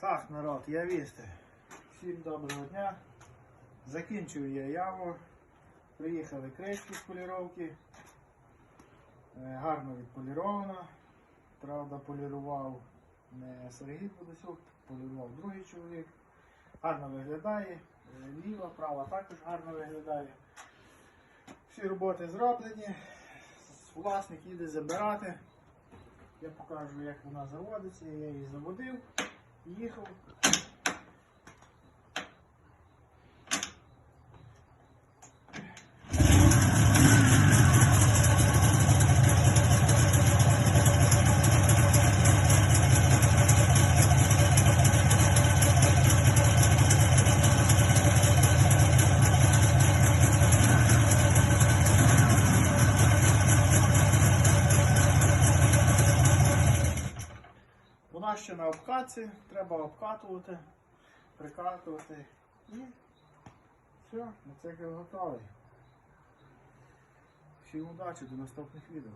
Так, народ, я вісти. Всім доброго дня. Закінчую я яву. Приїхали кришки з поліровки. Е, Гарно відполіровано. Правда, полірував не Сергій Будосюк, полірував другий чоловік. Гарно виглядає. Е, Ліва, права також гарно виглядає. Всі роботи зроблені. Власник їде забирати. Я покажу, як вона заводиться. Я її заводив, 你 해. Вона на обкатці, треба обкатувати, прикатувати і все, мотоцикл готовий. Всім удачі до наступних відео.